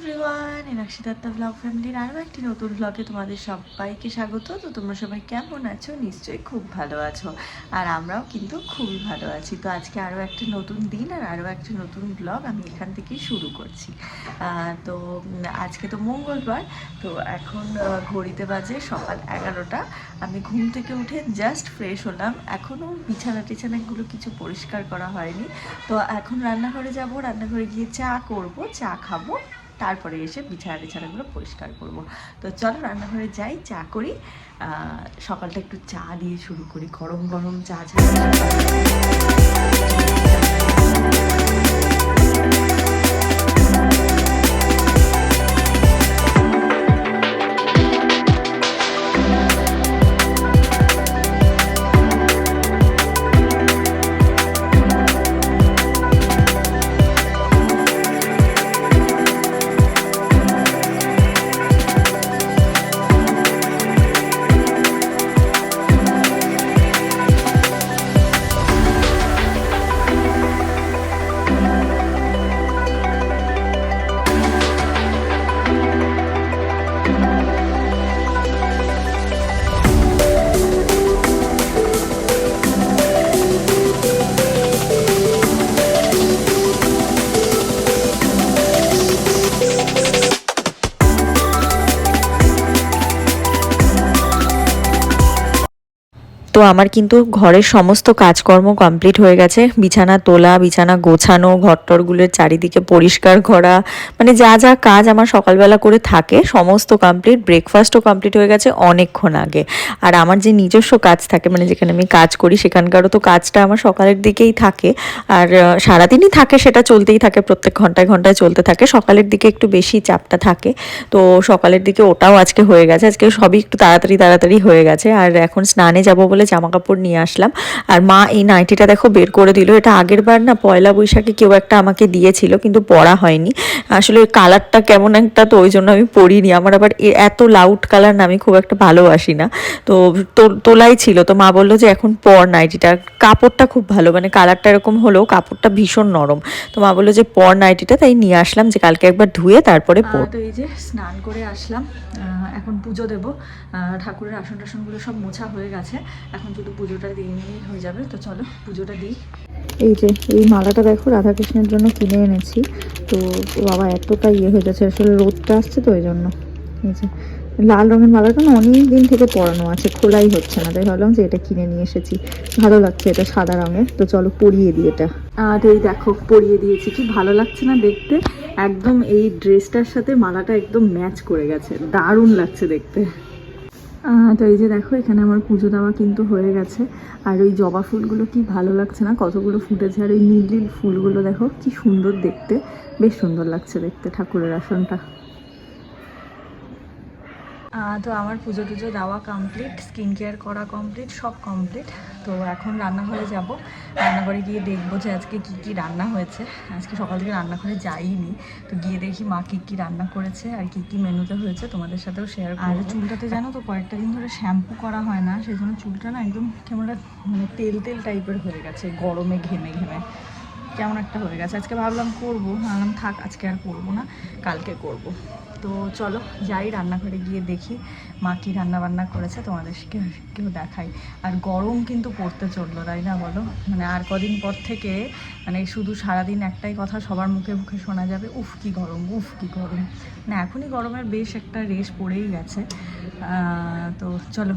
Everyone Enakshi Datta blog ফ্যামিলির আরও একটি নতুন ব্লগে তোমাদের সবাইকে স্বাগত। তো তোমরা সবাই কেমন আছো? নিশ্চয়ই খুব ভালো আছো। আর আমরাও কিন্তু খুবই ভালো আছি। তো আজকে আরও একটা নতুন দিন আর আরও একটা নতুন ব্লগ আমি এখান থেকেই শুরু করছি। তো আজকে তো মঙ্গলবার, তো এখন ঘড়িতে বাজে সকাল এগারোটা। আমি ঘুম থেকে উঠে জাস্ট ফ্রেশ হলাম। এখনও বিছানা টিছানাগুলো কিছু পরিষ্কার করা হয়নি। তো এখন রান্নাঘরে যাব। রান্নাঘরে গিয়ে চা করব, চা খাব। তারপরে এসে বিছানা টিছানাগুলো পরিষ্কার করব। তো চলো রান্নাঘরে যাই, চা করি। সকালটা একটু চা দিয়ে শুরু করি। গরম গরম চা ছাড়া তো আমার কিন্তু ঘরের সমস্ত কাজকর্ম কমপ্লিট হয়ে গেছে। বিছানা তোলা, বিছানা গোছানো ঘরটরগুলোর চারিদিকে পরিষ্কার করা মানে যা যা কাজ আমার সকালবেলা করে থাকে, সমস্ত কমপ্লিট, ব্রেকফাস্টও কমপ্লিট হয়ে গেছে অনেকক্ষণ আগে। আর আমার যে নিজস্ব কাজ থাকে মানে যেখানে আমি কাজ করি, সেখানকারও তো কাজটা আমার সকালের দিকেই থাকে। আর সারাদিনই থাকে, সেটা চলতেই থাকে, প্রত্যেক ঘন্টায় ঘন্টায় চলতে থাকে। সকালের দিকে একটু বেশি চাপটা থাকে। তো সকালের দিকে ওটাও আজকে হয়ে গেছে। আজকে সবই একটু তাড়াতাড়ি তাড়াতাড়ি হয়ে গেছে। আর এখন স্নানে যাব বলে জামা কাপড় নিয়ে আসলাম। আর মা এই নাইটিটা দেখো বের করে দিল। এটা আগের বার না পয়লা বৈশাখে কেউ একটা আমাকে দিয়েছিল কিন্তু পরা হয়নি। আসলে কালারটা কেমন একটা তো ওই জন্য আমি পরিনি। আমার আবার এত লাউড কালার না আমি খুব একটা ভালোবাসি না। তো তো- তোলাই ছিল। তো মা বলল যে এখন পর নাইটিটা। কাপড়টা খুব ভালো মানে কালারটা এরকম হলেও কাপড়টা ভীষণ নরম। তো মা বলল যে পর নাইটিটা তাই নিয়ে আসলাম। যে কালকে একবার ধুয়ে তারপরে পর। তো এই যে স্নান করে আসলাম। এখন পুজো দেব। ঠাকুরের আসন টাসনগুলো সব মোছা হয়ে গেছে। এখন শুধু পুজোটা দিয়ে নিলেই হয়ে যাবে তো চলো পুজোটা দিই। এই যে এই মালাটা দেখো রাধাকৃষ্ণের জন্য কিনে এনেছি। তো বাবা এতটা ইয়ে হয়ে যাচ্ছে আসলে রোদটা আসছে তো ওই জন্য। এই যে লাল রঙের মালাটা না অনেক দিন থেকে পরানো আছে খোলাই হচ্ছে না। তাই ভাবলাম যে এটা কিনে নিয়ে এসেছি। ভালো লাগছে এটা সাদা রঙের তো চলো পরিয়ে দিই এটা। আর এই দেখো পরিয়ে দিয়েছি। কি ভালো লাগছে না দেখতে? একদম এই ড্রেসটার সাথে মালাটা একদম ম্যাচ করে গেছে। দারুণ লাগছে দেখতে। তো এই যে দেখো, এখানে আমার পুজো দেওয়া কিন্তু হয়ে গেছে। আর ওই জবা ফুলগুলো কি ভালো লাগছে না? কতগুলো ফুটেছে। আর ওই নীল নীল ফুলগুলো দেখো, কি সুন্দর দেখতে। বেশ সুন্দর লাগছে দেখতে ঠাকুরের আসনটা। তো আমার পুজো টুজো দেওয়া কমপ্লিট স্কিন কেয়ার করা কমপ্লিট সব কমপ্লিট তো এখন রান্নাঘরে যাব। রান্নাঘরে গিয়ে দেখব যে আজকে কি কি রান্না হয়েছে। আজকে সকাল থেকে রান্নাঘরে যাইনি। তো গিয়ে দেখি মা কী কী রান্না করেছে আর কি কি মেনুতে হয়েছে। তোমাদের সাথেও শেয়ার আর চুলটাতে জানো তো কয়েকটা দিন ধরে শ্যাম্পু করা হয় না। সেই জন্য চুলটা না একদম কেমন মানে তেল তেল টাইপের হয়ে গেছে। গরমে ঘেমে ঘেমে। কেমন একটা হয়ে গেছে। আজকে ভাবলাম করব, ভাবলাম থাক, আজকে আর করব না, কালকে করব। তো চলো, যাই রান্নাঘরে গিয়ে দেখি মা কি রান্না বান্না করেছে তোমাদেরকে কেউ দেখাই। আর গরম কিন্তু পড়তে চলল, তাই না বলো? মানে আর কদিন পর থেকে মানে শুধু সারাদিন একটাই কথা সবার মুখে মুখে শোনা যাবে, উফ কি গরম, উফ কি গরম। মানে এখনই গরমের বেশ একটা রেশ পড়েই গেছে। তো চলো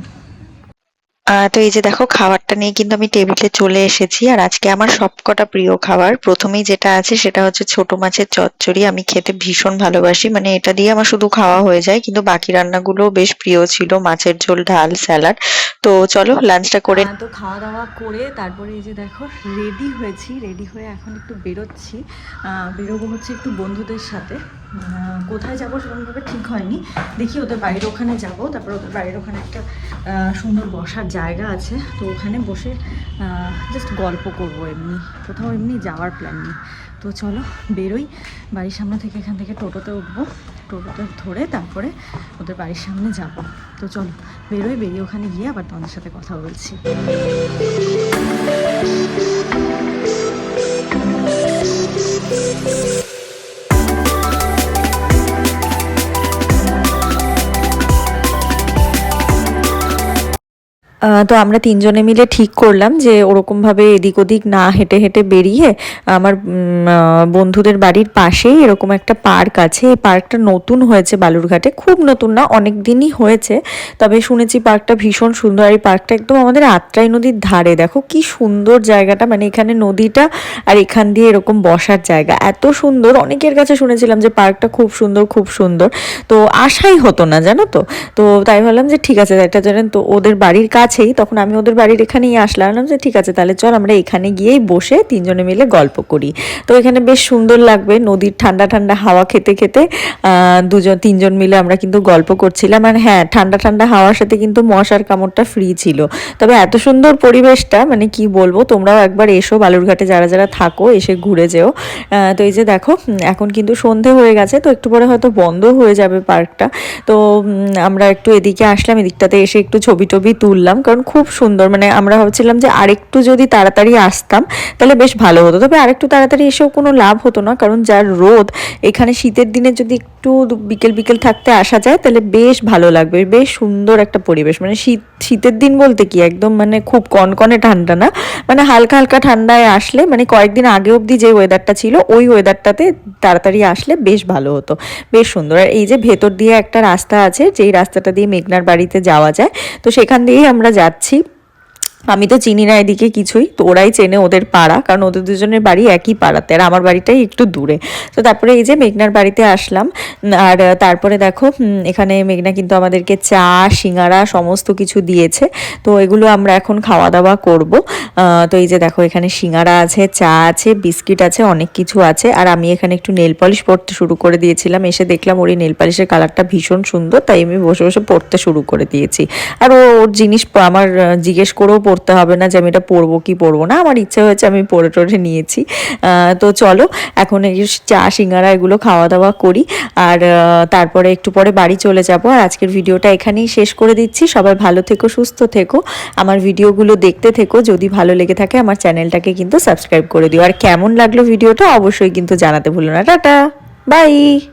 তো এই যে দেখো খাবারটা নিয়ে কিন্তু আমি টেবিলে চলে এসেছি। আর আজকে আমার সবকটা প্রিয় খাবার। প্রথমেই যেটা আছে সেটা হচ্ছে ছোট মাছের চচ্চড়ি। আমি খেতে ভীষণ ভালোবাসি। মানে এটা দিয়ে আমার শুধু খাওয়া হয়ে যায়। কিন্তু বাকি রান্নাগুলো বেশ প্রিয় ছিল। মাছের ঝোল ডাল স্যালাড। তো চলো লাঞ্চটা করে আহ, তো খাওয়া দাওয়া করে তারপরে এই যে দেখো রেডি হয়েছি। রেডি হয়ে এখন একটু বেরোচ্ছি। বেরোবো হচ্ছে একটু বন্ধুদের সাথে। কোথায় যাব সেরকমভাবে ঠিক হয়নি। দেখি ওদের বাড়ির ওখানে যাব। তারপর ওদের বাড়ির ওখানে একটা সুন্দর বসার জায়গা আছে, তো ওখানে বসে জাস্ট গল্প করব এমনি। কোথাও এমনি যাওয়ার প্ল্যান নেই। তো চলো, বেরোই। বাড়ির সামনে থেকে এখান থেকে টোটোতে উঠবো। টোটোতে ধরে তারপরে ওদের বাড়ির সামনে যাব। তো চলো, বেরোই, বেরিয়ে ওখানে গিয়ে আবার তোমাদের সাথে কথা বলছি। তো আমরা তিনজনে মিলে ঠিক করলাম যে ওরকমভাবে এদিক ওদিক না হেঁটে হেঁটে বেরিয়ে আমার বন্ধুদের বাড়ির পাশেই এরকম একটা পার্ক আছে। এই পার্কটা নতুন হয়েছে বালুরঘাটে। খুব নতুন না, অনেক দিনই হয়েছে। তবে শুনেছি পার্কটা ভীষণ সুন্দর। আর এই পার্কটা একদম আমাদের আত্রাই নদীর ধারে। দেখো কি সুন্দর জায়গাটা। মানে এখানে নদীটা আর এখান দিয়ে এরকম বসার জায়গা। এত সুন্দর। অনেকের কাছে শুনেছিলাম যে পার্কটা খুব সুন্দর খুব সুন্দর। তো আশাই হতো না, জানো তো? তো তাই ভাবলাম যে ঠিক আছে, একটা জানেন তো, ওদের বাড়ির কাছেই তখন আমি ওদের বাড়ির এখানেই আসলাম যে, ঠিক আছে, তাহলে চল আমরা এখানে গিয়েই বসে তিনজনে মিলে গল্প করি। তো এখানে বেশ সুন্দর লাগবে নদীর ঠান্ডা ঠান্ডা হাওয়া খেতে খেতে। দুজন, তিনজন মিলে আমরা কিন্তু গল্প করছিলাম। আর হ্যাঁ ঠান্ডা ঠান্ডা হাওয়ার সাথে কিন্তু মশার কামড়টা ফ্রি ছিল। তবে এত সুন্দর পরিবেশটা মানে কি বলব, তোমরাও একবার এসো বালুরঘাটে, যারা যারা থাকো, এসে ঘুরে যেও। তো এই যে দেখো এখন কিন্তু সন্ধে হয়ে গেছে, তো একটু পরে হয়তো বন্ধ হয়ে যাবে পার্কটা। তো আমরা একটু এদিকে আসলাম, এদিকটাতে এসে একটু ছবি টবি তুললাম। কারণ খুব সুন্দর। মানে আমরা ভাবছিলাম যে আরেকটু যদি তাড়াতাড়ি আসতাম, তাহলে বেশ ভালো হতো। তবে আরেকটু তাড়াতাড়ি এসেও কোনো লাভ হতো না, কারণ যার রোদ, এখানে শীতের দিনে যদি একটু বিকেল বিকেল থাকতে আসা যায়, তাহলে বেশ ভালো লাগবে। বেশ সুন্দর একটা পরিবেশ। মানে শীত, শীতের দিন বলতে কি একদম মানে খুব কনকনে ঠান্ডা না? মানে হালকা হালকা ঠান্ডায় আসলে মানে কয়েকদিন আগে অবধি যে ওয়েদারটা ছিল, ওই ওয়েদারটাতে তাড়াতাড়ি আসলে বেশ ভালো হতো। বেশ সুন্দর। আর এই যে ভেতর দিয়ে একটা রাস্তা আছে, যেই রাস্তাটা দিয়ে মেঘনার বাড়িতে যাওয়া যায়, তো সেখান দিয়েই আমরা যাচ্ছি। আমি তো চিনি না এদিকে কিছুই, তো ওরাই চেনে ওদের পাড়া, কারণ ওদের দুজনের বাড়ি একই পাড়াতে, আর আমার বাড়িটাই একটু দূরে। তো তারপরে এই যে মেঘনার বাড়িতে আসলাম, আর তারপরে দেখো এখানে মেঘনা কিন্তু আমাদেরকে চা, সিঙ্গারা সমস্ত কিছু দিয়েছে, তো এগুলো আমরা এখন খাওয়া দাওয়া করব তো এই যে দেখো, এখানে সিঙ্গারা আছে, চা আছে, বিস্কিট আছে, অনেক কিছু আছে, আর আমি এখানে একটু নেল পলিশ পরতে শুরু করে দিয়েছিলাম, এসে দেখলাম ওর এই নেল পলিশের কালারটা ভীষণ সুন্দর, তাই আমি বসে বসে পড়তে শুরু করে দিয়েছি। আর ওর জিনিস, আমার জিজ্ঞেস করেও পড়তে হবে না যে আমি এটা পরবো কি পরবো না। আমার ইচ্ছে হয়েছে আমি পরে টরে নিয়েছি। তো চলো, এখন এই চা, সিঙ্গারা এগুলো খাওয়া দাওয়া করি। আর তারপরে একটু পরে বাড়ি চলে যাব। আর আজকের ভিডিওটা এখানেই শেষ করে দিচ্ছি। সবাই ভালো থেকো, সুস্থ থেকো। আমার ভিডিওগুলো দেখতে থেকো। যদি ভালো লেগে থাকে আমার চ্যানেলটাকে কিন্তু সাবস্ক্রাইব করে দিও। আর কেমন লাগল ভিডিওটা অবশ্যই কিন্তু জানাতে ভুলো না। Tata, bye!